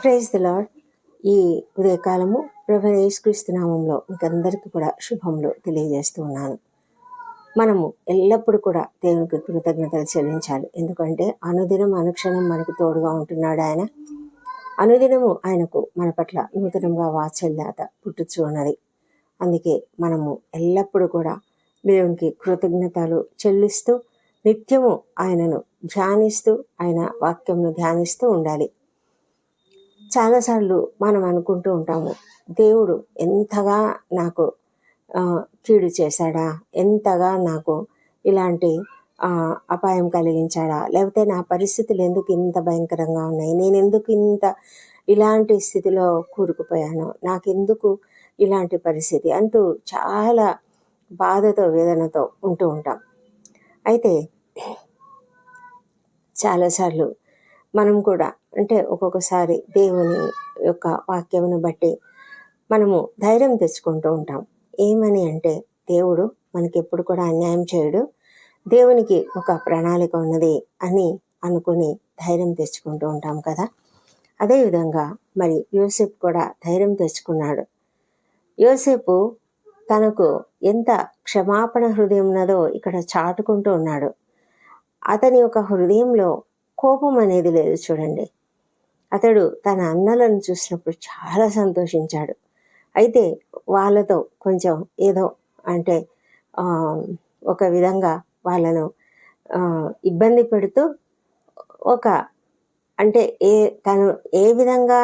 Praise the lord ఈ ఉదయకాలము ప్రభు యేసుక్రీస్తు నామంలో మీకందరికీ కూడా శుభములు తెలియజేస్తూ ఉన్నాను. మనము ఎల్లప్పుడూ కూడా దేవునికి కృతజ్ఞతలు చెల్లించాలి. ఎందుకంటే అనుదినం అనుక్షణం మనకు తోడుగా ఉంటున్నాడు ఆయన. అనుదినము ఆయనకు మన పట్ల నూతనంగా వాత్సల్యత పుట్టుచు ఉన్నది. అందుకే మనము ఎల్లప్పుడూ కూడా దేవునికి కృతజ్ఞతలు చెల్లిస్తూ నిత్యము ఆయనను ధ్యానిస్తూ ఆయన వాక్యంను ధ్యానిస్తూ ఉండాలి. చాలాసార్లు మనం అనుకుంటూ ఉంటాము దేవుడు ఎంతగా నాకు కీడు చేశాడా? ఎంతగా నాకు ఇలాంటి అపాయం కలిగించాడా? లేకపోతే నా పరిస్థితులు ఎందుకు ఇంత భయంకరంగా ఉన్నాయి? నేను ఎందుకు ఇంత ఇలాంటి స్థితిలో కూరుకుపోయాను? నాకెందుకు ఇలాంటి పరిస్థితి? అంటూ చాలా బాధతో వేదనతో ఉంటూ ఉంటాం. అయితే చాలాసార్లు మనం కూడా అంటే ఒక్కొక్కసారి దేవుని యొక్క వాక్యమును బట్టి మనము ధైర్యం తెచ్చుకుంటూ ఉంటాం. ఏమని అంటే దేవుడు మనకి ఎప్పుడు కూడా అన్యాయం చేయడు. దేవునికి ఒక ప్రణాళిక ఉన్నది అని అనుకుని ధైర్యం తెచ్చుకుంటూ ఉంటాం కదా. అదేవిధంగా మరి యోసేపు కూడా ధైర్యం తెచ్చుకున్నాడు. యోసేపు తనకు ఎంత క్షమాపణ హృదయం ఉన్నదో ఇక్కడ చాటుకుంటూ ఉన్నాడు. అతని యొక్క హృదయంలో కోపం అనేది లేదు చూడండి. అతడు తన అన్నలను చూసినప్పుడు చాలా సంతోషించాడు. అయితే వాళ్ళతో కొంచెం ఏదో అంటే ఒక విధంగా వాళ్ళను ఇబ్బంది పెడుతూ ఒక అంటే ఏ తను ఏ విధంగా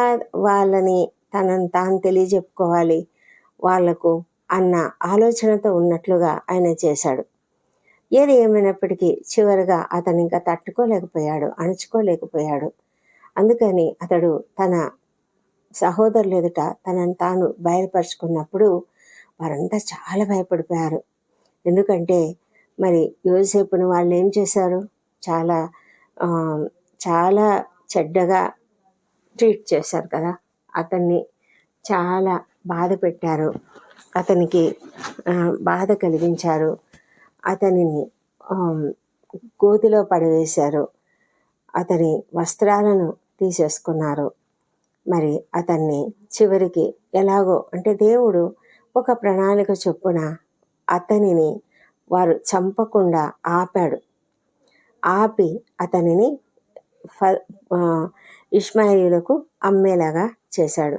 వాళ్ళని తనను తాను తెలియజెప్పుకోవాలి? వాళ్ళకు అన్న ఆలోచనతో ఉన్నట్లుగా ఆయన చేశాడు. ఏది ఏమైనప్పటికీ చివరిగా అతను ఇంకా తట్టుకోలేకపోయాడు అణుచుకోలేకపోయాడు. అందుకని అతడు తన సహోదరులు ఎదుట తనను తాను బయలుపరుచుకున్నప్పుడు వారంతా చాలా భయపడిపోయారు. ఎందుకంటే మరి యోసేపును వాళ్ళు ఏం చేశారు? చాలా చాలా చెడ్డగా ట్రీట్ చేశారు కదా. అతన్ని చాలా బాధ పెట్టారు. అతనికి బాధ కలిగించారు. అతనిని గోతిలో పడవేశారు. అతని వస్త్రాలను తీసేసుకున్నారు. మరి అతన్ని చివరికి ఎలాగో అంటే దేవుడు ఒక ప్రణాళిక చొప్పున అతనిని వారు చంపకుండా ఆపాడు. ఆపి అతనిని ఫ ఇస్మాయిలులకు అమ్మేలాగా చేశాడు.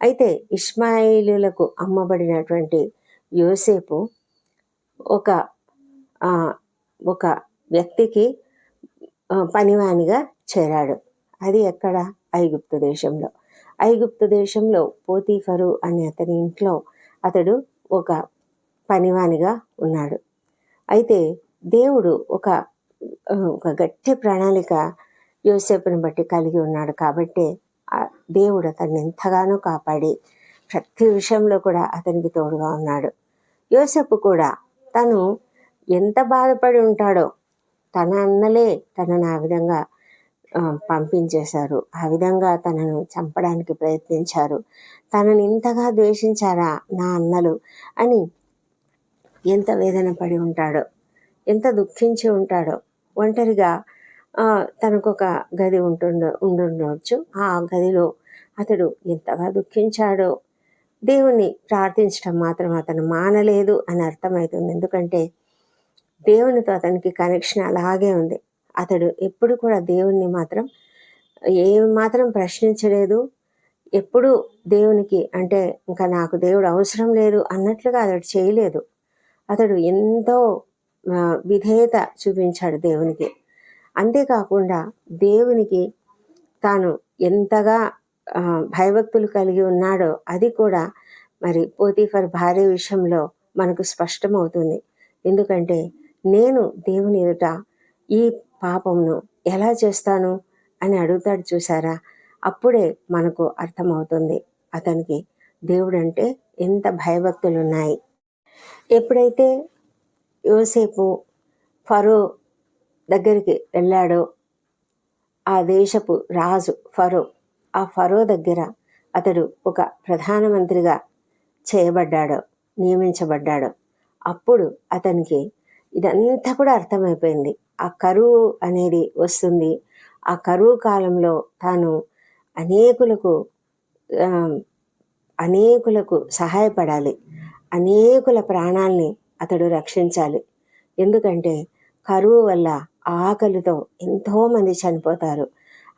అయితే ఇస్మాయిలులకు అమ్మబడినటువంటి యోసేపు ఒక ఒక వ్యక్తికి పనివానిగా చేరాడు. అది ఎక్కడ? ఐగుప్తు దేశంలో. ఐగుప్తు దేశంలో పోతీఫరు అనే అతని ఇంట్లో అతడు ఒక పనివానిగా ఉన్నాడు. అయితే దేవుడు ఒక ఒక గట్టి ప్రణాళిక యోసేపుని బట్టి కలిగి ఉన్నాడు కాబట్టి దేవుడు అతన్ని ఎంతగానో కాపాడి ప్రతి విషయంలో కూడా అతనికి తోడుగా ఉన్నాడు. యోసేపు కూడా తను ఎంత బాధపడి ఉంటాడో తన అన్నలే తనను ఆ విధంగా పంపించేశారు. ఆ విధంగా తనను చంపడానికి ప్రయత్నించారు. తనని ఇంతగా ద్వేషించారా నా అన్నలు అని ఎంత వేదన పడి ఉంటాడో ఎంత దుఃఖించి ఉంటాడో ఒంటరిగా తనకు ఒక గది ఉంటుండ ఉండుండవచ్చు ఆ గదిలో అతడు ఎంతగా దుఃఖించాడో దేవుణ్ణి ప్రార్థించడం మాత్రం అతను మానలేదు అని అర్థమవుతుంది ఎందుకంటే దేవునితో అతనికి కనెక్షన్ అలాగే ఉంది. అతడు ఎప్పుడు కూడా దేవుణ్ణి మాత్రం ఏ మాత్రం ప్రశ్నించలేదు. ఎప్పుడు దేవునికి అంటే ఇంకా నాకు దేవుడు అవసరం లేదు అన్నట్లుగా అతడు చేయలేదు. అతడు ఎంతో విధేయత చూపించాడు దేవునికి. అంతేకాకుండా దేవునికి తాను ఎంతగా భయభక్తులు కలిగి ఉన్నాడో అది కూడా మరి పోతీఫర్ భార్య విషయంలో మనకు స్పష్టమవుతుంది. ఎందుకంటే నేను దేవుని ఎదుట ఈ పాపంను ఎలా చేస్తాను అని అడుగుతాడు చూసారా? అప్పుడే మనకు అర్థమవుతుంది అతనికి దేవుడంటే ఎంత భయభక్తులు ఉన్నాయి ఎప్పుడైతే యోసేపు ఫరో దగ్గరికి వెళ్ళాడో ఆ దేశపు రాజు ఫరో ఆ ఫరో దగ్గర అతడు ఒక ప్రధానమంత్రిగా చేయబడ్డాడో నియమించబడ్డాడో అప్పుడు అతనికి ఇదంతా కూడా అర్థమైపోయింది. ఆ కరువు అనేది వస్తుంది. ఆ కరువు కాలంలో తాను అనేకులకు అనేకులకు సహాయపడాలి. అనేకుల ప్రాణాల్ని అతడు రక్షించాలి. ఎందుకంటే కరువు వల్ల ఆకలితో ఎంతోమంది చనిపోతారు.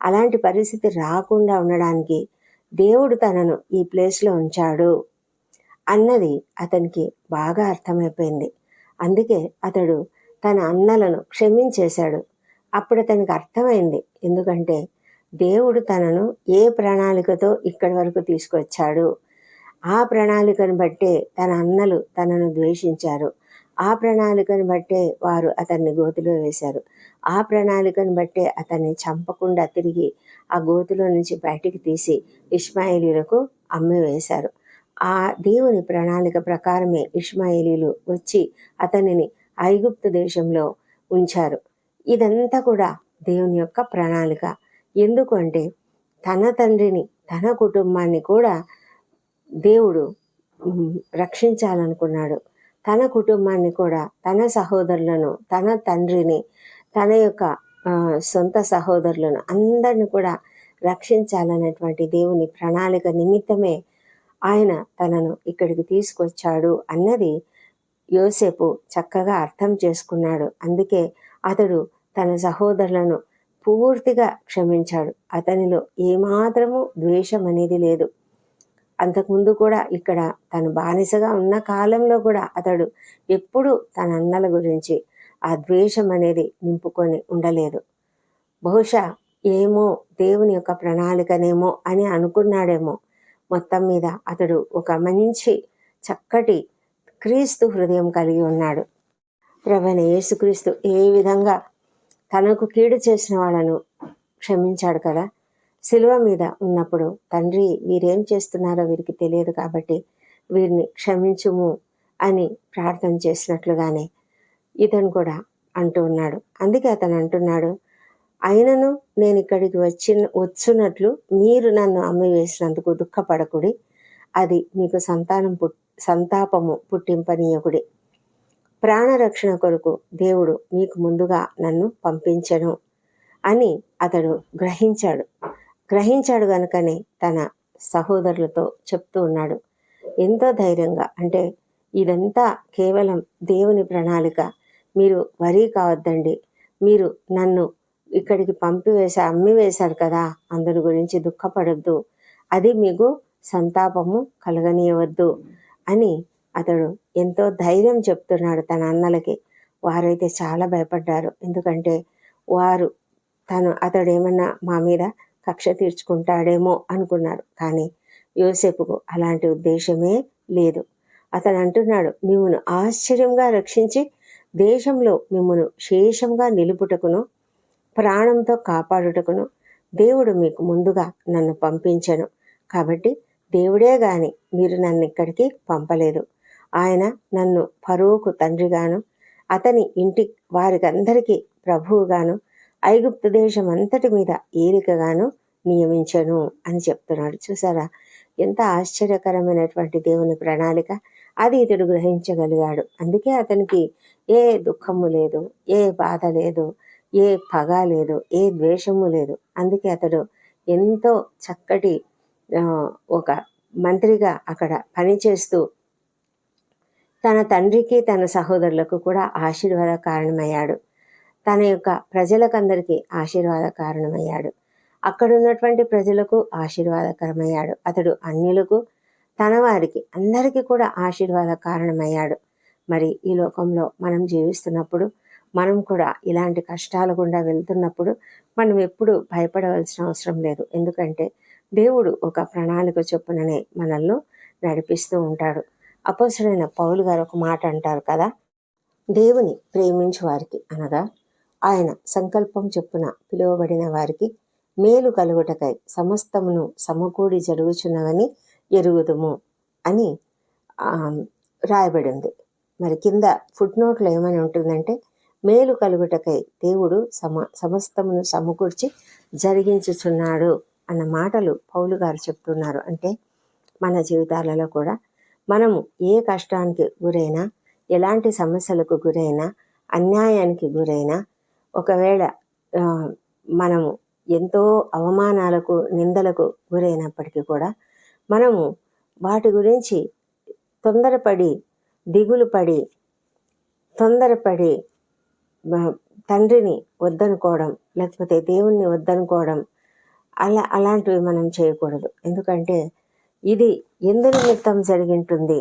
అలాంటి పరిస్థితి రాకుండా ఉండడానికి దేవుడు తనను ఈ ప్లేస్లో ఉంచాడు అన్నది అతనికి బాగా అర్థమైపోయింది. అందుకే అతడు తన అన్నలను క్షమించేశాడు. అప్పుడు అతనికి అర్థమైంది. ఎందుకంటే దేవుడు తనను ఏ ప్రణాళికతో ఇక్కడి వరకు తీసుకొచ్చాడు? ఆ ప్రణాళికను బట్టే తన అన్నలు తనను ద్వేషించారు. ఆ ప్రణాళికను బట్టే వారు అతన్ని గోతిలో వేశారు. ఆ ప్రణాళికను బట్టే అతన్ని చంపకుండా తిరిగి ఆ గోతిలో నుంచి బయటికి తీసి ఇస్మాయిలీలకు అమ్మి వేశారు. ఆ దేవుని ప్రణాళిక ప్రకారమే ఇష్మాయిలీలు వచ్చి అతనిని ఐగుప్తు దేశంలో ఉంచారు. ఇదంతా కూడా దేవుని యొక్క ప్రణాళిక. ఎందుకంటే తన తండ్రిని తన కుటుంబాన్ని కూడా దేవుడు రక్షించాలనుకున్నాడు. తన కుటుంబాన్ని కూడా తన సహోదరులను తన తండ్రిని తన యొక్క సొంత సహోదరులను అందరిని కూడా రక్షించాలనేటువంటి దేవుని ప్రణాళిక నిమిత్తమే ఆయన తనను ఇక్కడికి తీసుకొచ్చాడు అన్నది యోసేపు చక్కగా అర్థం చేసుకున్నాడు. అందుకే అతడు తన సహోదరులను పూర్తిగా క్షమించాడు. అతనిలో ఏమాత్రము ద్వేషం అనేది లేదు. అంతకుముందు కూడా ఇక్కడ తను బానిసగా ఉన్న కాలంలో కూడా అతడు ఎప్పుడూ తన అన్నల గురించి ఆ ద్వేషం అనేది నింపుకొని ఉండలేదు. బహుశా ఏమో దేవుని యొక్క ప్రణాళికనేమో అని అనుకున్నాడేమో. మొత్తం మీద అతడు ఒక మంచి చక్కటి క్రీస్తు హృదయం కలిగి ఉన్నాడు. ప్రవణ యేసుక్రీస్తు ఏ విధంగా తనకు కీడు చేసిన వాళ్ళను క్షమించాడు కదా? శిలువ మీద ఉన్నప్పుడు తండ్రి వీరేం చేస్తున్నారో వీరికి తెలియదు కాబట్టి వీరిని క్షమించుము అని ప్రార్థన చేసినట్లుగానే ఇతను కూడా అంటూ ఉన్నాడు. అందుకే అతను అంటున్నాడు అయినను నేను ఇక్కడికి వచ్చి వచ్చున్నట్లు మీరు నన్ను అమ్మి వేసినందుకు దుఃఖపడకుడి. అది మీకు సంతానం పుట్ సంతాపము పుట్టింపనీయకుడి. ప్రాణరక్షణ కొరకు దేవుడు మీకు ముందుగా నన్ను పంపించను అని అతడు గ్రహించాడు. గ్రహించాడు గనుకనే తన సహోదరులతో చెప్తూ ఉన్నాడు. ఎంతో ధైర్యంగా అంటే ఇదంతా కేవలం దేవుని ప్రణాళిక. మీరు వరి కావద్దండి. మీరు నన్ను ఇక్కడికి పంపివేశా అమ్మి వేశారు కదా అందరి గురించి దుఃఖపడొద్దు. అది మీకు సంతాపము కలగనీయవద్దు అని అతడు ఎంతో ధైర్యం చెప్తున్నాడు తన అన్నలకి. వారైతే చాలా భయపడ్డారు. ఎందుకంటే వారు తను అతడు ఏమన్నా మా మీద కక్ష తీర్చుకుంటాడేమో అనుకున్నారు. కానీ యోసేపుకు అలాంటి ఉద్దేశమే లేదు. అతను అంటున్నాడు మిమ్మను ఆశ్చర్యంగా రక్షించి దేశంలో మిమ్మను శేషంగా నిలుపుటకును ప్రాణంతో కాపాడుటకును దేవుడు మీకు ముందుగా నన్ను పంపించను. కాబట్టి దేవుడే గాని మీరు నన్ను ఇక్కడికి పంపలేదు. ఆయన నన్ను ఫరోకు తండ్రిగాను అతని ఇంటి వారికందరికీ ప్రభువుగాను ఐగుప్తు దేశం అంతటి మీద ఏరికగాను నియమించను అని చెప్తున్నాడు. చూసారా? ఎంత ఆశ్చర్యకరమైనటువంటి దేవుని ప్రణాళిక. అది ఇతడు గ్రహించగలిగాడు. అందుకే అతనికి ఏ దుఃఖము లేదు ఏ బాధ లేదు. ఏ పగ లేదు ఏ ద్వేషము లేదు. అందుకే అతడు ఎంతో చక్కటి ఒక మంత్రిగా అక్కడ పనిచేస్తూ తన తండ్రికి తన సహోదరులకు కూడా ఆశీర్వాద కారణమయ్యాడు. తన యొక్క ప్రజలకందరికీ ఆశీర్వాద కారణమయ్యాడు. అక్కడ ఉన్నటువంటి ప్రజలకు ఆశీర్వాదకరమయ్యాడు. అతడు అన్యులకు తన వారికి అందరికీ కూడా ఆశీర్వాద కారణమయ్యాడు. మరి ఈ లోకంలో మనం జీవిస్తున్నప్పుడు మనం కూడా ఇలాంటి కష్టాల గుండా వెళ్తున్నప్పుడు మనం ఎప్పుడు భయపడవలసిన అవసరం లేదు. ఎందుకంటే దేవుడు ఒక ప్రణాళిక చొప్పుననే మనల్ని నడిపిస్తూ ఉంటాడు. అపోసరైన పౌలు గారు ఒక మాట అంటారు కదా దేవుని ప్రేమించు వారికి అనగా ఆయన సంకల్పం చొప్పున పిలువబడిన వారికి మేలు కలుగుటకై సమస్తమును సమకూడి జరుగుచున్నవని ఎరుగుదుము అని ఆ, రాయబడి ఉంది మరి కింద ఫుట్ నోట్లో ఏమని ఉంటుందంటే మేలు కలుగుటకై దేవుడు సమ సమస్తమును సమకూర్చి జరిగించుచున్నాడు అన్న మాటలు పౌలు గారు చెప్తున్నారు. అంటే మన జీవితాలలో కూడా మనము ఏ కష్టానికి గురైనా ఎలాంటి సమస్యలకు గురైనా అన్యాయానికి గురైనా ఒకవేళ మనము ఎంతో అవమానాలకు నిందలకు గురైనప్పటికీ కూడా మనము వాటి గురించి తొందరపడి దిగులు పడి తొందరపడి తండ్రిని వద్దనుకోవడం లేకపోతే దేవుణ్ణి వద్దనుకోవడం అలా అలాంటివి మనం చేయకూడదు. ఎందుకంటే ఇది ఎందు నిమిత్తం జరిగింటుంది?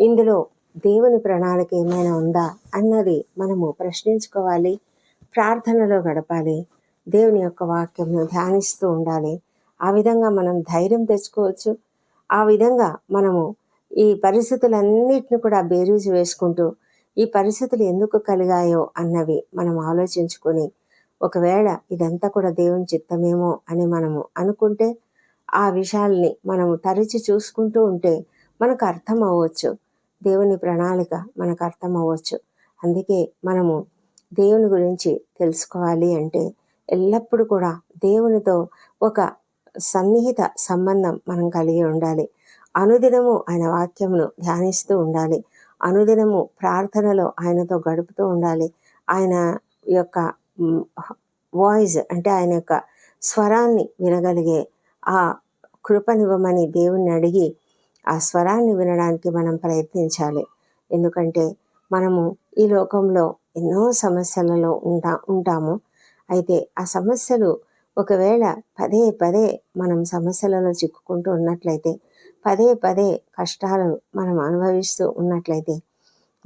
ఇందులో దేవుని ప్రణాళిక ఏమైనా ఉందా అన్నది మనము ప్రశ్నించుకోవాలి ప్రార్థనలో గడపాలి దేవుని యొక్క వాక్యంను ధ్యానిస్తూ ఉండాలి. ఆ విధంగా మనం ధైర్యం తెచ్చుకోవచ్చు. ఆ విధంగా మనము ఈ పరిస్థితులన్నిటిని కూడా బేరీజు వేసుకుంటూ ఈ పరిస్థితులు ఎందుకు కలిగాయో అన్నవి మనం ఆలోచించుకొని ఒకవేళ ఇదంతా కూడా దేవుని చిత్తమేమో అని మనము అనుకుంటే ఆ విషయాల్ని మనము తరచి చూసుకుంటూ ఉంటే మనకు అర్థం అవ్వచ్చు దేవుని ప్రణాళిక మనకు అర్థం అవ్వచ్చు అందుకే మనము దేవుని గురించి తెలుసుకోవాలి అంటే ఎల్లప్పుడూ కూడా దేవునితో ఒక సన్నిహిత సంబంధం మనం కలిగి ఉండాలి. అనుదినము ఆయన వాక్యమును ధ్యానిస్తూ ఉండాలి. అనుదినము ప్రార్థనలో ఆయనతో గడుపుతూ ఉండాలి. ఆయన యొక్క వాయిస్ అంటే ఆయన యొక్క స్వరాన్ని వినగలిగే ఆ కృపనివ్వమని దేవుణ్ణి అడిగి ఆ స్వరాన్ని వినడానికి మనం ప్రయత్నించాలి. ఎందుకంటే మనము ఈ లోకంలో ఎన్నో సమస్యలలో ఉంటా ఉంటాము. అయితే ఆ సమస్యలు ఒకవేళ పదే పదే మనం సమస్యలలో చిక్కుకుంటూ ఉన్నట్లయితే పదే పదే కష్టాలు మనం అనుభవిస్తూ ఉన్నట్లయితే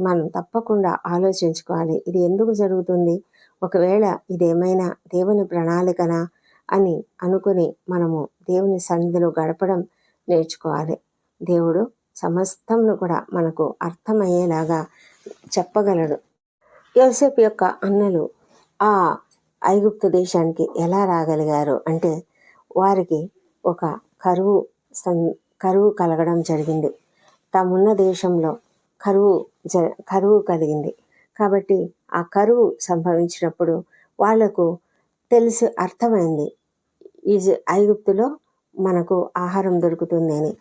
మనం తప్పకుండా ఆలోచించుకోవాలి. ఇది ఎందుకు జరుగుతుంది? ఒకవేళ ఇదేమైనా దేవుని ప్రణాళికనా అని అనుకుని మనము దేవుని సన్నిధిలో గడపడం నేర్చుకోవాలి. దేవుడు సమస్తంను కూడా మనకు అర్థమయ్యేలాగా చెప్పగలడు. యోసేపు యొక్క అన్నలు ఆ ఐగుప్తు దేశానికి ఎలా రాగలిగారు అంటే వారికి ఒక కరువు సం- కరువు కలగడం జరిగింది. తామున్న దేశంలో కరువు జ కరువు కలిగింది. కాబట్టి ఆ కరువు సంభవించినప్పుడు వాళ్ళకు తెలిసి అర్థమైంది. ఈ ఐగుప్తులో మనకు ఆహారం దొరుకుతుంది అని.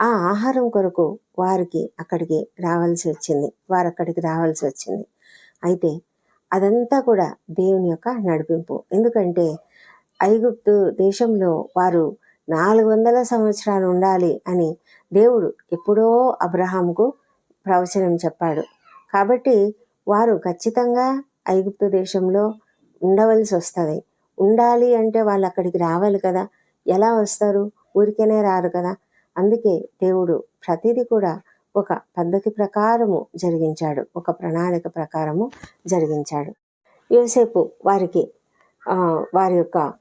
ఆ ఆహారం కొరకు వారికి అక్కడికి రావాల్సి వచ్చింది. వారు అక్కడికి రావాల్సి వచ్చింది. అయితే అదంతా కూడా దేవుని యొక్క నడిపింపు. ఎందుకంటే ఐగుప్తు దేశంలో వారు నాలుగు వందల సంవత్సరాలు ఉండాలి అని దేవుడు ఎప్పుడో అబ్రహాంకు ప్రవచనం చెప్పాడు. కాబట్టి వారు ఖచ్చితంగా ఐగుప్తు దేశంలో ఉండవలసి వస్తుంది ఉండాలి అంటే వాళ్ళు అక్కడికి రావాలి కదా. ఎలా వస్తారు? ఊరికేనే రారు కదా. అందుకే దేవుడు ప్రతిదీ కూడా ఒక పద్ధతి ప్రకారము జరిగించాడు. ఒక ప్రణాళిక ప్రకారము జరిగించాడు. యోసేపు వారికి వారి యొక్క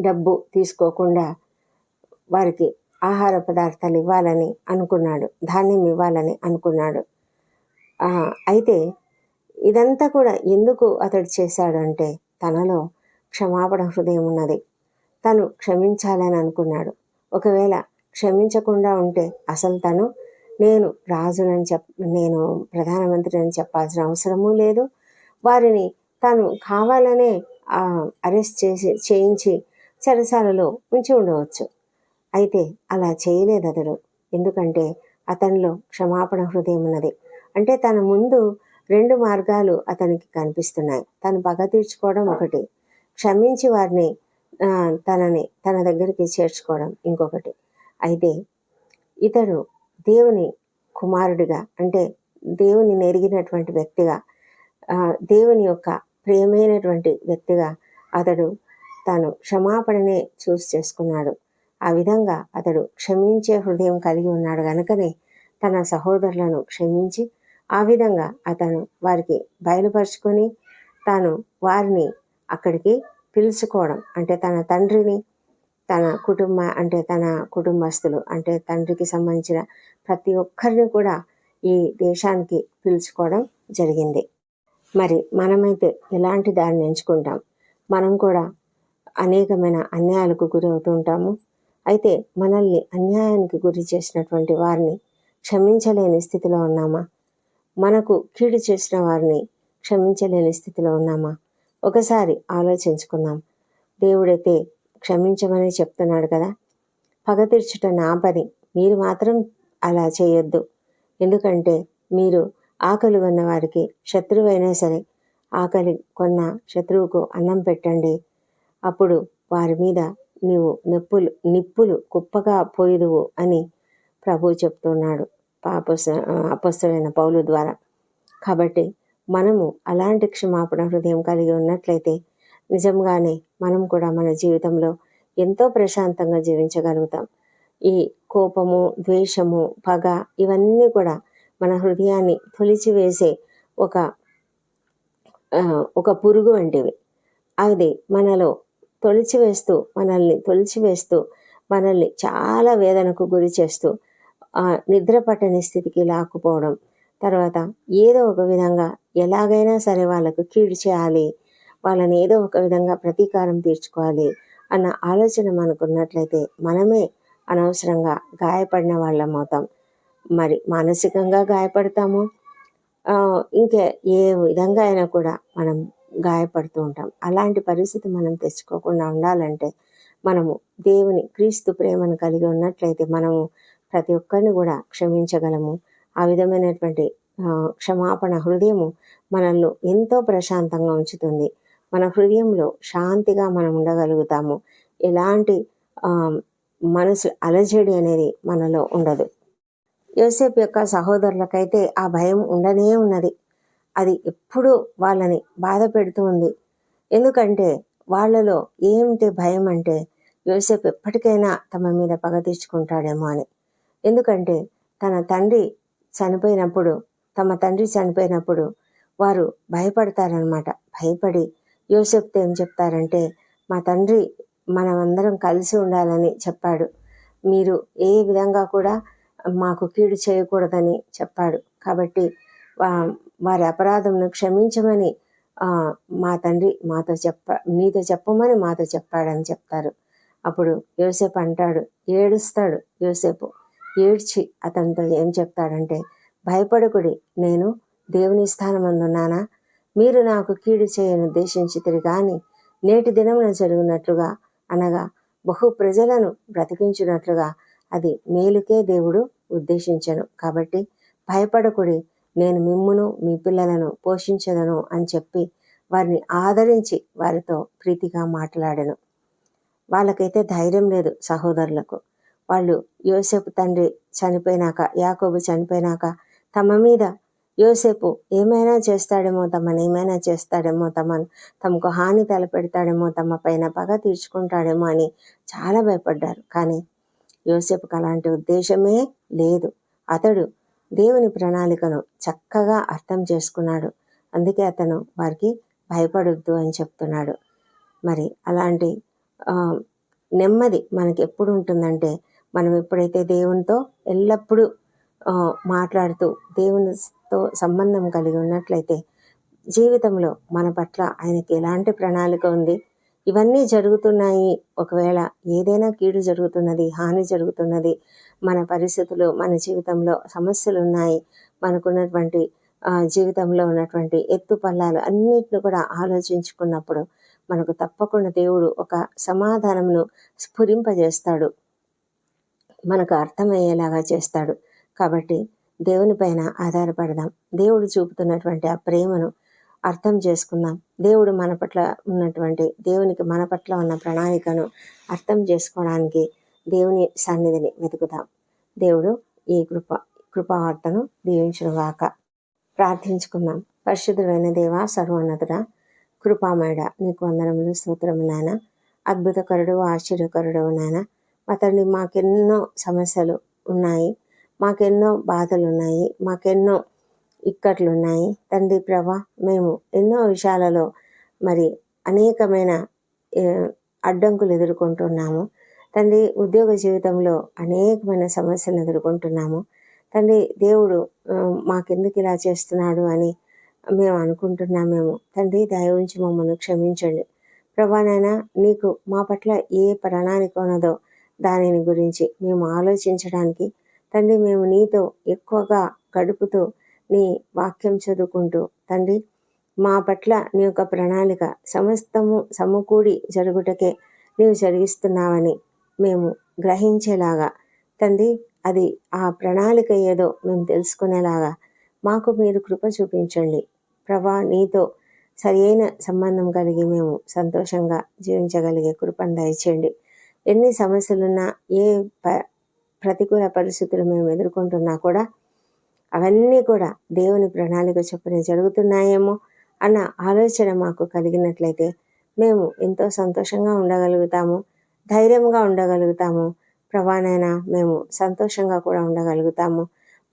డబ్బు తీసుకోకుండా వారికి ఆహార పదార్థాలు ఇవ్వాలని అనుకున్నాడు. ధాన్యం ఇవ్వాలని అనుకున్నాడు. అయితే ఇదంతా కూడా ఎందుకు అతడు చేశాడు అంటే తనలో క్షమాపణ హృదయం ఉన్నది. తను క్షమించాలని అనుకున్నాడు. ఒకవేళ క్షమించకుండా ఉంటే అసలు తను నేను రాజునని చెప్ నేను ప్రధానమంత్రి అని చెప్పాల్సిన అవసరమూ లేదు. వారిని తను కావాలనే అరెస్ట్ చేసి చేయించి చెరసాలలో ఉంచి ఉండవచ్చు. అయితే అలా చేయలేదు అతడు ఎందుకంటే అతనిలో క్షమాపణ హృదయం ఉన్నది. అంటే తన ముందు రెండు మార్గాలు అతనికి కనిపిస్తున్నాయి. తను పగ తీర్చుకోవడం ఒకటి. క్షమించి వారిని తనని తన దగ్గరికి చేర్చుకోవడం ఇంకొకటి. అయితే ఇతడు దేవుని కుమారుడిగా అంటే దేవుని నెరిగినటువంటి వ్యక్తిగా దేవుని యొక్క ప్రియమైనటువంటి వ్యక్తిగా అతడు తాను క్షమాపణనే చూస్ చేసుకున్నాడు. ఆ విధంగా అతడు క్షమించే హృదయం కలిగి ఉన్నాడు కనుకనే తన సహోదరులను క్షమించి ఆ విధంగా అతను వారికి బయలుపరుచుకొని తాను వారిని అక్కడికి పిలుచుకోవడం అంటే తన తండ్రిని తన కుటుంబ అంటే తన కుటుంబస్తులు అంటే తండ్రికి సంబంధించిన ప్రతి ఒక్కరిని కూడా ఈ దేశానికి పిలుచుకోవడం జరిగింది. మరి మనమైతే ఎలాంటి దారిని ఎంచుకుంటాం? మనం కూడా అనేకమైన అన్యాయాలకు గురి అవుతూ ఉంటాము. అయితే మనల్ని అన్యాయానికి గురి చేసినటువంటి వారిని క్షమించలేని స్థితిలో ఉన్నామా? మనకు కీడు చేసిన వారిని క్షమించలేని స్థితిలో ఉన్నామా? ఒకసారి ఆలోచించుకుందాం. దేవుడైతే క్షమించమని చెప్తున్నాడు కదా? పగ తీర్చుట నా పని. మీరు మాత్రం అలా చేయొద్దు. ఎందుకంటే మీరు ఆకలి కొన్న వారికి శత్రువైనా సరే ఆకలి కొన్న శత్రువుకు అన్నం పెట్టండి. అప్పుడు వారి మీద నీవు నిప్పులు నిప్పులు కుప్పగా పోయిదువు అని ప్రభు చెప్తున్నాడు పాపస్ అపస్తులైన పౌలు ద్వారా. కాబట్టి మనము అలాంటి క్షమాపణ హృదయం కలిగి ఉన్నట్లయితే నిజంగానే మనం కూడా మన జీవితంలో ఎంతో ప్రశాంతంగా జీవించగలుగుతాం. ఈ కోపము ద్వేషము పగ ఇవన్నీ కూడా మన హృదయాన్ని తొలిచివేసే ఒక ఒక పురుగు వంటివి. అది మనలో తొలిచివేస్తూ మనల్ని తొలిచివేస్తూ మనల్ని చాలా వేదనకు గురి చేస్తూ నిద్ర పట్టని స్థితికి లాక్కుపోవడం. తర్వాత ఏదో ఒక విధంగా ఎలాగైనా సరే వాళ్ళకు కీడు చేయాలి. వాళ్ళని ఏదో ఒక విధంగా ప్రతీకారం తీర్చుకోవాలి అన్న ఆలోచన మనకున్నట్లయితే మనమే అనవసరంగా గాయపడిన వాళ్ళం అవుతాం. మరి మానసికంగా గాయపడతాము. ఇంకా ఇంకే ఏ విధంగా అయినా కూడా మనం గాయపడుతూ ఉంటాం. అలాంటి పరిస్థితి మనం తెచ్చుకోకుండా ఉండాలంటే మనము దేవుని క్రీస్తు ప్రేమను కలిగి ఉన్నట్లయితే మనము ప్రతి ఒక్కరిని కూడా క్షమించగలము. ఆ విధమైనటువంటి క్షమాపణ హృదయము మనల్ని ఎంతో ప్రశాంతంగా ఉంచుతుంది. మన హృదయంలో శాంతిగా మనం ఉండగలుగుతాము. ఎలాంటి మనసు అలజడి అనేది మనలో ఉండదు. యోసేపు యొక్క సహోదరులకైతే ఆ భయం ఉండనే ఉన్నది. అది ఎప్పుడూ వాళ్ళని బాధ పెడుతూ ఉంది. ఎందుకంటే వాళ్ళలో ఏమిటి భయం అంటే యోసేపు ఎప్పటికైనా తమ మీద పగ తీర్చుకుంటాడేమో అని. ఎందుకంటే తన తండ్రి చనిపోయినప్పుడు తమ తండ్రి చనిపోయినప్పుడు వారు భయపడతారనమాట భయపడి యోసేపుతో ఏం చెప్తారంటే మా తండ్రి మనమందరం కలిసి ఉండాలని చెప్పాడు. మీరు ఏ విధంగా కూడా మాకు కీడు చేయకూడదని చెప్పాడు. కాబట్టి వారి అపరాధంను క్షమించమని మా తండ్రి మాతో చెప్ప నీతో చెప్పమని మాతో చెప్పాడని చెప్తారు. అప్పుడు యోసేపు అంటాడు ఏడుస్తాడు యోసేపు. ఏడ్చి అతనితో ఏం చెప్తాడంటే భయపడకుడి నేను దేవుని స్థానమందున్నానా మీరు నాకు కీడు చేయని ఉద్దేశించితిరి కానీ నేటి దినమున జరిగినట్లుగా అనగా బహు ప్రజలను బ్రతికించినట్లుగా అది మేలుకే దేవుడు ఉద్దేశించను. కాబట్టి భయపడకుడి నేను మిమ్మును మీ పిల్లలను పోషించదను అని చెప్పి వారిని ఆదరించి వారితో ప్రీతిగా మాట్లాడను. వాళ్ళకైతే ధైర్యం లేదు సహోదరులకు. వాళ్ళు యోసేపు తండ్రి చనిపోయినాక యాకోబు చనిపోయినాక తమ మీద యోసేపు ఏమైనా చేస్తాడేమో తమను ఏమైనా చేస్తాడేమో తమను తమకు హాని తలపెడతాడేమో తమ పైన పగ తీర్చుకుంటాడేమో అని చాలా భయపడ్డారు. కానీ యోసేపుకు అలాంటి ఉద్దేశమే లేదు. అతడు దేవుని ప్రణాళికను చక్కగా అర్థం చేసుకున్నాడు. అందుకే అతను వారికి భయపడొద్దు అని చెప్తున్నాడు. మరి అలాంటి నెమ్మది మనకి ఎప్పుడు ఉంటుందంటే మనం ఎప్పుడైతే దేవునితో ఎల్లప్పుడూ మాట్లాడుతూ దేవునితో సంబంధం కలిగి ఉన్నట్లయితే జీవితంలో మన పట్ల ఆయనకి ఎలాంటి ప్రణాళిక ఉంది? ఇవన్నీ జరుగుతున్నాయి. ఒకవేళ ఏదైనా కీడు జరుగుతున్నది హాని జరుగుతున్నది మన పరిస్థితులు మన జీవితంలో సమస్యలు ఉన్నాయి మనకున్నటువంటి జీవితంలో ఉన్నటువంటి ఎత్తు పల్లాలు అన్నిటిని కూడా ఆలోచించుకున్నప్పుడు మనకు తప్పకుండా దేవుడు ఒక సమాధానమును స్ఫురింపజేస్తాడు. మనకు అర్థమయ్యేలాగా చేస్తాడు. కాబట్టి దేవుని పైన ఆధారపడదాం. దేవుడు చూపుతున్నటువంటి ఆ ప్రేమను అర్థం చేసుకుందాం. దేవుడు మన పట్ల ఉన్నటువంటి దేవునికి మన పట్ల ఉన్న ప్రణాళికను అర్థం చేసుకోవడానికి దేవుని సన్నిధిని వెతుకుదాం. దేవుడు ఈ కృప కృపావార్తను దీవించుగాక ప్రార్థించుకుందాం. పరిశుద్ధుడైన దేవ సర్వోన్నతుడ కృపామేడ నీకు వందనములు స్తోత్రములు నాయన. అద్భుతకరుడు ఆశ్చర్యకరుడు నాయన. మా తండ్రి మాకెన్నో సమస్యలు ఉన్నాయి. మాకెన్నో బాధలు ఉన్నాయి. మాకెన్నో ఇక్కట్లు ఉన్నాయి. తండ్రి ప్రభ మేము ఎన్నో విషయాలలో మరి అనేకమైన అడ్డంకులు ఎదుర్కొంటున్నాము. తండ్రి ఉద్యోగ జీవితంలో అనేకమైన సమస్యలు ఎదుర్కొంటున్నాము. తండ్రి దేవుడు మాకెందుకు ఇలా చేస్తున్నాడు అని మేము అనుకుంటున్నామేమో తండ్రి దయ ఉంచి మమ్మల్ని క్షమించండి. ప్రభానైనా నీకు మా పట్ల ఏ ప్రణాళిక ఉన్నదో దానిని గురించి మేము ఆలోచించడానికి తండ్రి మేము నీతో ఎక్కువగా గడుపుతూ నీ వాక్యం చదువుకుంటూ తండ్రి మా పట్ల నీ యొక్క ప్రణాళిక సమస్తము సమకూడి జరుగుటకే నీవు జరిగిస్తున్నావని మేము గ్రహించేలాగా. తండ్రి అది ఆ ప్రణాళిక ఏదో మేము తెలుసుకునేలాగా. మాకు మీరు కృప చూపించండి. ప్రభా నీతో సరి అయిన సంబంధం కలిగి మేము సంతోషంగా జీవించగలిగే కృపను దయచేయండి. ఎన్ని సమస్యలున్నా ఏ ప ప్రతికూల పరిస్థితులు మేము ఎదుర్కొంటున్నా కూడా అవన్నీ కూడా దేవుని ప్రణాళిక చొప్పున జరుగుతున్నాయేమో అన్న ఆలోచన మాకు కలిగినట్లయితే మేము ఎంతో సంతోషంగా ఉండగలుగుతాము. ధైర్యంగా ఉండగలుగుతాము. ప్రభానైనా మేము సంతోషంగా కూడా ఉండగలుగుతాము.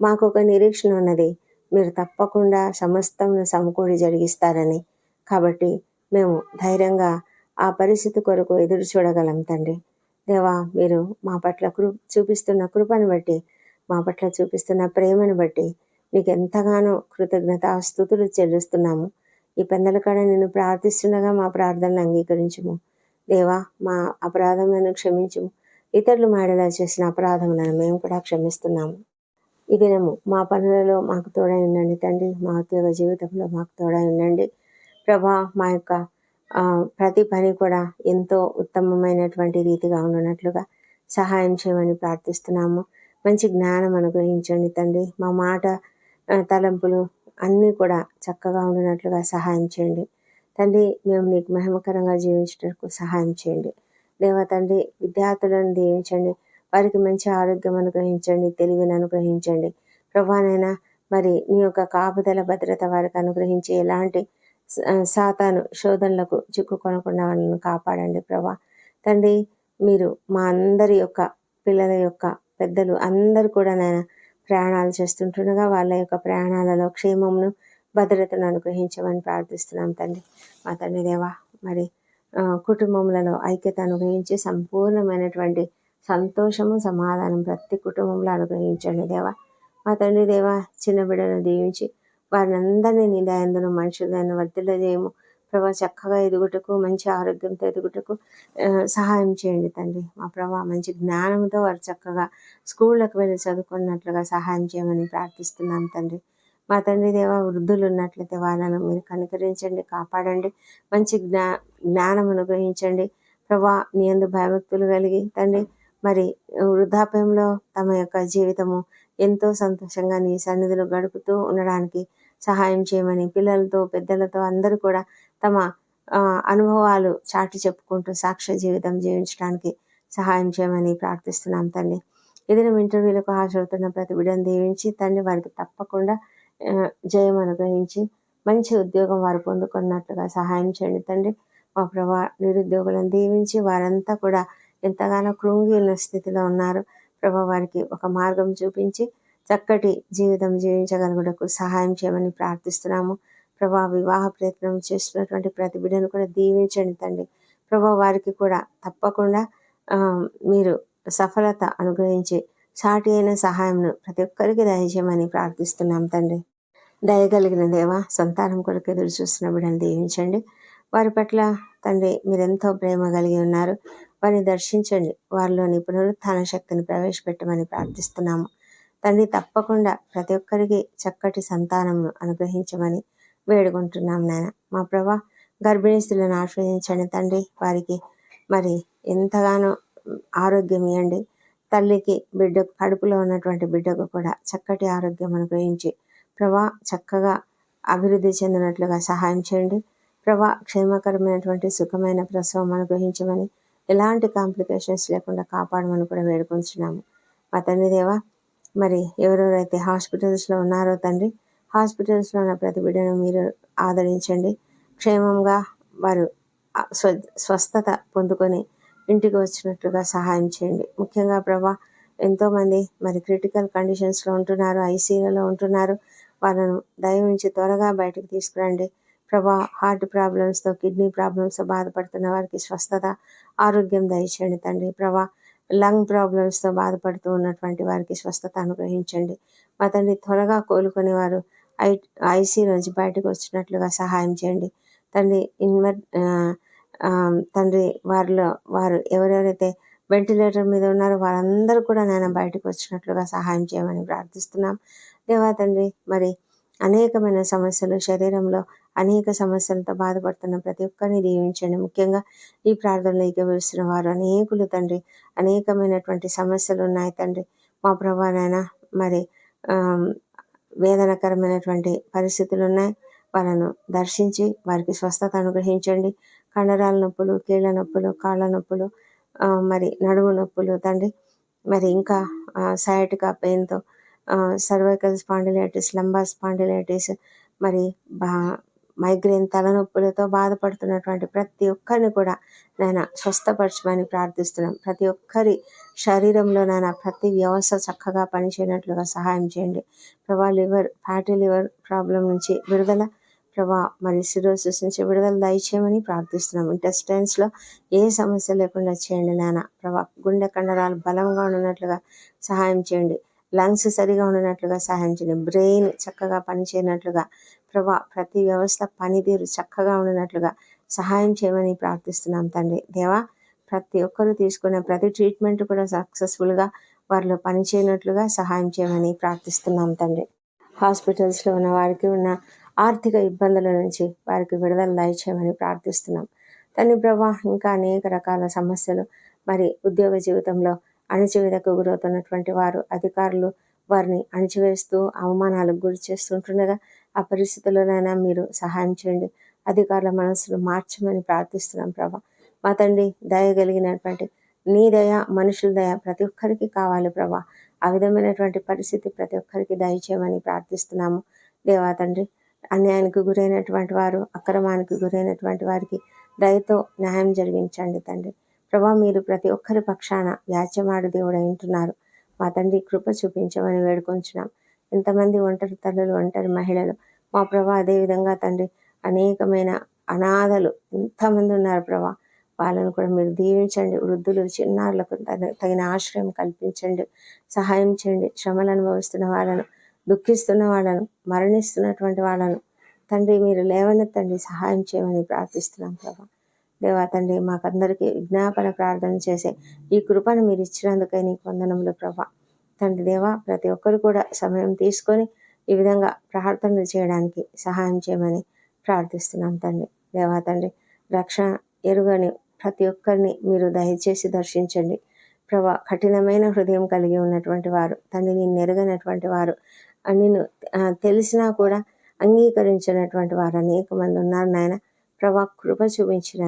మాకు ఒక నిరీక్షణ ఉన్నది. మీరు తప్పకుండా సమస్తం సమకూడి జరిగిస్తారని. కాబట్టి మేము ధైర్యంగా ఆ పరిస్థితి కొరకు ఎదురు చూడగలం తండ్రి. దేవా మీరు మా పట్ల కృ చూపిస్తున్న కృపను బట్టి మా పట్ల చూపిస్తున్న ప్రేమను బట్టి నీకు ఎంతగానో కృతజ్ఞత స్థుతులు చెల్లిస్తున్నాము. ఈ పెందల కాడ నేను ప్రార్థిస్తుండగా మా ప్రార్థనలు అంగీకరించుము. దేవా మా అపరాధములను క్షమించము ఇతరులు మాడేలా చేసిన అపరాధములను మేము కూడా క్షమిస్తున్నాము. ఈ దినము మా పనులలో మాకు తోడై ఉండండి తండ్రి. మా ఉద్యోగ జీవితంలో మాకు తోడై ఉండండి. ప్రభా మా యొక్క ప్రతి పని కూడా ఎంతో ఉత్తమమైనటువంటి రీతిగా ఉన్నట్లుగా సహాయం చేయమని ప్రార్థిస్తున్నాము. మంచి జ్ఞానం అనుగ్రహించండి తండ్రి. మా మాట తలంపులు అన్నీ కూడా చక్కగా ఉండినట్లుగా సహాయం చేయండి. తండ్రి మేము నీకు మహిమకరంగా జీవించడానికి సహాయం చేయండి. దేవ తండ్రి విద్యార్థులను దీవించండి. వారికి మంచి ఆరోగ్యం అనుగ్రహించండి తెలివిని అనుగ్రహించండి. ప్రభానైనా మరి నీ యొక్క కాపుదల భద్రత వారికి అనుగ్రహించి ఎలాంటి సాతాను శోధనలకు చిక్కుకొనకుండా వాళ్ళని కాపాడండి ప్రభా. తండ్రి మీరు మా అందరి యొక్క పిల్లల యొక్క పెద్దలు అందరు కూడా నేను ప్రయాణాలు చేస్తుంటుండగా వాళ్ళ యొక్క ప్రయాణాలలో క్షేమమును భద్రతను అనుగ్రహించమని ప్రార్థిస్తున్నాం తండ్రి. మా తండ్రి దేవా మరి కుటుంబములలో ఐక్యత అనుగ్రహించి సంపూర్ణమైనటువంటి సంతోషము సమాధానం ప్రతి కుటుంబంలో అనుగ్రహించండి దేవా. మా తండ్రి దేవా చిన్న బిడ్డను దీవించి వారిని అందరినీ నీ దయందును మనుషులను వర్తిల్లజేయము ప్రభా చక్కగా ఎదుగుటకు మంచి ఆరోగ్యంతో ఎదుగుటకు సహాయం చేయండి తండ్రి. మా ప్రభా మంచి జ్ఞానంతో వారు చక్కగా స్కూళ్ళకు వెళ్ళి చదువుకున్నట్లుగా సహాయం చేయమని ప్రార్థిస్తున్నాం తండ్రి. మా తండ్రి దేవ వృద్ధులు ఉన్నట్లయితే వాళ్ళను మీరు కనుకరించండి కాపాడండి. మంచి జ్ఞా జ్ఞానం అనుగ్రహించండి. ప్రభా నీ అందు భయభక్తులు కలిగి తండ్రి మరి వృద్ధాప్యంలో తమ యొక్క జీవితము ఎంతో సంతోషంగా నీ సన్నిధిలో గడుపుతూ ఉండడానికి సహాయం చేయమని పిల్లలతో పెద్దలతో అందరూ కూడా తమ అనుభవాలు చాటి చెప్పుకుంటూ సాక్ష్య జీవితం జీవించడానికి సహాయం చేయమని ప్రార్థిస్తున్నాం తండ్రి. ఏదైనా ఇంటర్వ్యూలకు హాజరవుతున్న ప్రతి బిడ్డను దీవించి తండ్రి వారికి తప్పకుండా జయం అనుగ్రహించి మంచి ఉద్యోగం వారు పొందుకున్నట్లుగా సహాయం చేయండి. తండ్రి మా ప్రభా నిరుద్యోగులను దీవించి వారంతా కూడా ఎంతగానో కృంగి ఉన్న స్థితిలో ఉన్నారు. ప్రభా వారికి ఒక మార్గం చూపించి చక్కటి జీవితం జీవించగలుగుటకు సహాయం చేయమని ప్రార్థిస్తున్నాము. ప్రభా వివాహ ప్రయత్నం చేస్తున్నటువంటి ప్రతి బిడ్డను కూడా దీవించండి తండ్రి. ప్రభా వారికి కూడా తప్పకుండా మీరు సఫలత అనుగ్రహించి సాటి అయిన సహాయంను ప్రతి ఒక్కరికి దయచేయమని ప్రార్థిస్తున్నాం తండ్రి. దయగలిగిన దేవ సంతానం కొరకు ఎదురు చూస్తున్న బిడ్డను దీవించండి. వారి పట్ల తండ్రి మీరెంతో ప్రేమ కలిగి ఉన్నారు. వారిని దర్శించండి. వారిలోని పునరుత్థాన శక్తిని ప్రవేశపెట్టమని ప్రార్థిస్తున్నాము. తండ్రి తప్పకుండా ప్రతి ఒక్కరికి చక్కటి సంతానమును అనుగ్రహించమని వేడుకుంటున్నాం నాయన. మా ప్రభా గర్భిణీ స్త్రీలను ఆశ్రయించండి తండ్రి. వారికి మరి ఎంతగానో ఆరోగ్యం ఇవ్వండి తల్లికి బిడ్డ కడుపులో ఉన్నటువంటి బిడ్డకు కూడా చక్కటి ఆరోగ్యం అనుగ్రహించి ప్రభా చక్కగా అభివృద్ధి చెందినట్లుగా సహాయం చేయండి. ప్రభా క్షేమకరమైనటువంటి సుఖమైన ప్రసవం అనుగ్రహించమని ఎలాంటి కాంప్లికేషన్స్ లేకుండా కాపాడమని కూడా వేడుకొంచున్నాము. మా తండ్రి దేవా మరి ఎవరెవరైతే హాస్పిటల్స్లో ఉన్నారో తండ్రి హాస్పిటల్స్లో ఉన్న ప్రతి బిడ్డను మీరు ఆదరించండి. క్షేమంగా వారు స్వ స్వస్థత పొందుకొని ఇంటికి వచ్చినట్లుగా సహాయం చేయండి. ముఖ్యంగా ప్రభా ఎంతోమంది మరి క్రిటికల్ కండిషన్స్లో ఉంటున్నారు ఐసీయూలో ఉంటున్నారు. వాళ్ళను దయవించి త్వరగా బయటకు తీసుకురండి. ప్రభా హార్ట్ ప్రాబ్లమ్స్తో కిడ్నీ ప్రాబ్లమ్స్తో బాధపడుతున్న వారికి స్వస్థత ఆరోగ్యం దయచేయండి తండ్రి. ప్రభా లంగ్ ప్రాబ్లమ్స్తో బాధపడుతూ ఉన్నటువంటి వారికి స్వస్థత అనుగ్రహించండి. మా తండ్రి త్వరగా కోలుకునే వారు ఐ ఐసీ నుంచి బయటకు వచ్చినట్లుగా సహాయం చేయండి. తండ్రి ఇన్వర్ తండ్రి వారిలో వారు ఎవరెవరైతే వెంటిలేటర్ మీద ఉన్నారో వారందరూ కూడా నేను బయటకు వచ్చినట్లుగా సహాయం చేయమని ప్రార్థిస్తున్నాం. దేవా తండ్రి మరి అనేకమైన సమస్యలు శరీరంలో అనేక సమస్యలతో బాధపడుతున్న ప్రతి ఒక్కరిని దీవించండి. ముఖ్యంగా ఈ ప్రార్థనలో ఏకీభవిస్తున్న వారు అనేకులు తండ్రి. అనేకమైనటువంటి సమస్యలు ఉన్నాయి తండ్రి. మా ప్రభానైనా మరి వేదనకరమైనటువంటి పరిస్థితులు ఉన్నాయి. వాళ్ళను దర్శించి వారికి స్వస్థత అనుగ్రహించండి. కండరాల నొప్పులు కీళ్ళ నొప్పులు కాళ్ళ నొప్పులు మరి నడుము నొప్పులు తండ్రి. మరి ఇంకా సయాటికా పెయిన్తో సర్వైకల్ స్పాండిలైటిస్ లంబా స్పాండిలైటిస్ మరి బా మైగ్రేన్ తలనొప్పులతో బాధపడుతున్నటువంటి ప్రతి ఒక్కరిని కూడా నాయన స్వస్థపరచమని ప్రార్థిస్తున్నాం. ప్రతి ఒక్కరి శరీరంలో నాయన ప్రతి వ్యవస్థ చక్కగా పనిచేయనట్లుగా సహాయం చేయండి. ప్రభా లివర్ ఫ్యాటీ లివర్ ప్రాబ్లం నుంచి విడుదల ప్రభా మరి సిరోసిస్ నుంచి విడుదల దయచేయమని ప్రార్థిస్తున్నాం. ఇంటెస్టైన్స్లో ఏ సమస్య లేకుండా చేయండి నాన్న ప్రభా గుండె కండరాలు బలంగా ఉన్నట్లుగా సహాయం చేయండి. లంగ్స్ సరిగా ఉన్నట్లుగా సహాయం చేయండి. బ్రెయిన్ చక్కగా పనిచేయనట్లుగా ప్రభా ప్రతి వ్యవస్థ పనితీరు చక్కగా ఉన్నట్లుగా సహాయం చేయమని ప్రార్థిస్తున్నాం తండ్రి. దేవా ప్రతి ఒక్కరు తీసుకునే ప్రతి ట్రీట్మెంట్ కూడా సక్సెస్ఫుల్గా వారిలో పనిచేయనట్లుగా సహాయం చేయమని ప్రార్థిస్తున్నాం తండ్రి. హాస్పిటల్స్లో ఉన్న వారికి ఉన్న ఆర్థిక ఇబ్బందుల నుంచి వారికి విడుదల దయచేయమని ప్రార్థిస్తున్నాం. తండ్రి ప్రభా ఇంకా అనేక రకాల సమస్యలు మరి ఉద్యోగ జీవితంలో అణచివేతకు గురవుతున్నటువంటి వారు అధికారులు వారిని అణచివేస్తూ అవమానాలకు గురి చేస్తుంటుండగా ఆ పరిస్థితుల్లోనైనా మీరు సహాయం చేయండి. అధికారుల మనసును మార్చమని ప్రార్థిస్తున్నాం ప్రభా. మా తండ్రి దయ కలిగినటువంటి నీ దయ మనుషుల దయ ప్రతి ఒక్కరికి కావాలి ప్రభా. ఆ విధమైనటువంటి పరిస్థితి ప్రతి ఒక్కరికి దయచేయమని ప్రార్థిస్తున్నాము. దేవా తండ్రి అన్యాయానికి గురైనటువంటి వారు అక్రమానికి గురైనటువంటి వారికి దయతో న్యాయం జరిగించండి తండ్రి. ప్రభా మీరు ప్రతి ఒక్కరి పక్షాన వ్యాజ్యమాడు దేవుడు ఉంటున్నారు. మా తండ్రి కృప చూపించమని వేడుకొంచున్నాం. ఎంతమంది ఒంటరి తల్లులు ఒంటరి మహిళలు. మా ప్రభా అదేవిధంగా తండ్రి అనేకమైన అనాథలు ఎంతమంది ఉన్నారు ప్రభా. వాళ్ళను కూడా మీరు దీవించండి. వృద్ధులు చిన్నారులకు తగిన ఆశ్రయం కల్పించండి. సహాయం చేయండి. శ్రమలు అనుభవిస్తున్న వాళ్ళను దుఃఖిస్తున్న వాళ్ళను మరణిస్తున్నటువంటి వాళ్ళను. తండ్రి మీరు లేవనెత్తండి. సహాయం చేయమని ప్రార్థిస్తున్నాం ప్రభా. దేవా తండ్రి మాకందరికీ విజ్ఞాపన ప్రార్థన చేసే ఈ కృపను మీరు ఇచ్చినందుకై నీకు వందనములు ప్రభా. తండ్రి దేవా ప్రతి ఒక్కరు కూడా సమయం తీసుకొని ఈ విధంగా ప్రార్థనలు చేయడానికి సహాయం చేయమని ప్రార్థిస్తున్నాం తండ్రి. దేవా తండ్రి రక్షణ ఎరుగని ప్రతి ఒక్కరిని మీరు దయచేసి దర్శించండి. ప్రభా కఠినమైన హృదయం కలిగి ఉన్నటువంటి వారు తండ్రి నేను ఎరగనటువంటి వారు నిన్ను తెలిసినా కూడా అంగీకరించినటువంటి వారు అనేక మంది ఉన్నారు నాయన. ప్రభా కృప చూపించిన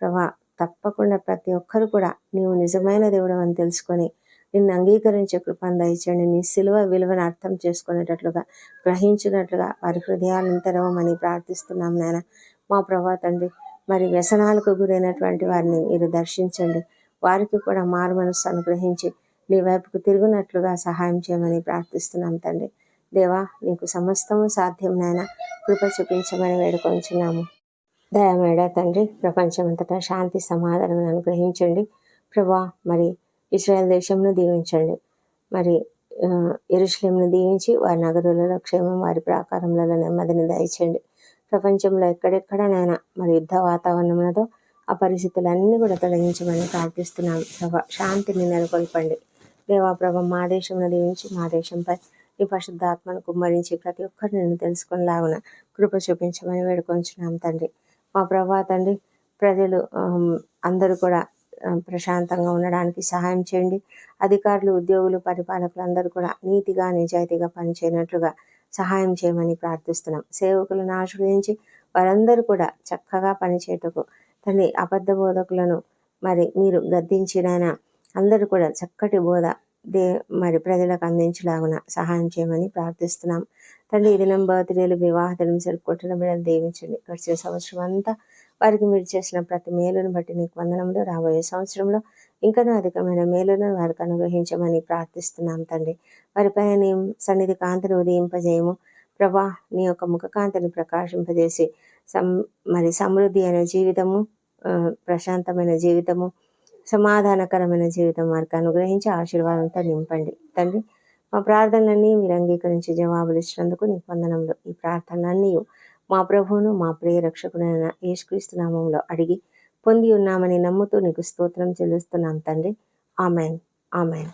ప్రభా తప్పకుండా ప్రతి ఒక్కరు కూడా నీవు నిజమైన దేవుడు అని తెలుసుకొని నిన్ను అంగీకరించే కృపను దయచేయండి. నీ సిలువ విలువను అర్థం చేసుకునేటట్లుగా గ్రహించినట్లుగా వారి హృదయాలను తెరవమని ప్రార్థిస్తున్నాం నాయన. మా ప్రభా తండ్రి మరి వ్యసనాలకు గురైనటువంటి వారిని మీరు దర్శించండి. వారికి కూడా మారు మనస్సు అనుగ్రహించి నీ వైపుకు తిరుగునట్లుగా సహాయం చేయమని ప్రార్థిస్తున్నాం తండ్రి. దేవా నీకు సమస్తము సాధ్యం నాయన. కృప చూపించమని వేడుకొంచున్నాము. దయమేడ తండ్రి ప్రపంచమంతటా శాంతి సమాధానం అనుగ్రహించండి. ప్రభా మరి ఇస్రాయల్ దేశంను దీవించండి. మరి ఎరుశ్లేంను దీవించి వారి నగరులలో క్షేమం వారి ప్రాకారములలో నెమ్మదిని దయచండి ప్రపంచంలో ఎక్కడెక్కడనైనా మరి యుద్ధ వాతావరణంలో ఆ పరిస్థితులన్నీ కూడా తొలగించమని ప్రార్థిస్తున్నాం. ప్రభా శాంతిని నెలకొల్పండి. దేవా ప్రభ మా దేశంలో దీవించి మా దేశంపై ఈ పరిశుద్ధాత్మను కుమ్మరించి ప్రతి ఒక్కరు నేను తెలుసుకునేలాగున కృప చూపించమని వేడుకొంచున్నాం తండ్రి. మా ప్రభా తండ్రి ప్రజలు అందరూ కూడా ప్రశాంతంగా ఉండడానికి సహాయం చేయండి. అధికారులు ఉద్యోగులు పరిపాలకులు అందరూ కూడా నీతిగా నిజాయితీగా పనిచేయనట్లుగా సహాయం చేయమని ప్రార్థిస్తున్నాం. సేవకులను ఆశ్రయించి వారందరూ కూడా చక్కగా పనిచేయటకు తండ్రి అబద్ధ బోధకులను మరి మీరు గద్దించిన అందరూ కూడా చక్కటి బోధ దే మరి ప్రజలకు అందించలాగున సహాయం చేయమని ప్రార్థిస్తున్నాం. తండ్రి ఈ దినం బర్త్డేలు వివాహ దినం జరుపుకుంటున్న బిడ్డలు దీవించండి. గడిచిన సంవత్సరం అంతా వారికి మీరు చేసిన ప్రతి మేలును బట్టి నీకు వందనంలో రాబోయే సంవత్సరంలో ఇంకనూ అధికమైన మేలును వారికి అనుగ్రహించమని ప్రార్థిస్తున్నాం తండ్రి. వారిపైన నీ సన్నిధి కాంతిని ఉదయింపజేయము. ప్రభా నీ యొక్క ముఖ కాంతిని ప్రకాశింపజేసి సం మరి సమృద్ధి అనే జీవితము ప్రశాంతమైన జీవితము సమాధానకరమైన జీవితం వారికి అనుగ్రహించి ఆశీర్వాదంతో నింపండి. తండ్రి మా ప్రార్థనలన్నీ మీరు అంగీకరించి జవాబులు ఇచ్చినందుకు నీ పొందనంలో ఈ ప్రార్థనలన్నీ మా ప్రభువును మా ప్రియ రక్షకుడైన యేసుక్రీస్తు నామంలో అడిగి పొంది ఉన్నామని నమ్ముతూ నీకు స్తోత్రం చెల్లిస్తున్నాం తండ్రి. ఆమెన్. ఆమెన్.